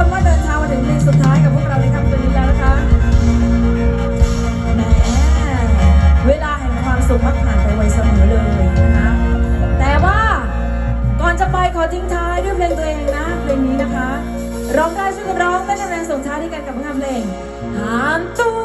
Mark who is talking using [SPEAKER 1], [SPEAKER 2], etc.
[SPEAKER 1] คนว่าเดินทางมาถึงเพลงสุดท้ายกับพวกเราในค่ำคืนนี้แล้วนะคะแหมเวลาแห่งความสุขมักผ่านไปไวเสมอเลยนะคะแต่ว่าก่อนจะไปขอทิ้งท้ายด้วยเพลงตัวเองนะเพลงนี้นะคะ ร้องได้ช่วยกันร้องเป็นแรงส่งท้ายด้วยกันกับงานเพลงถาม
[SPEAKER 2] ตัว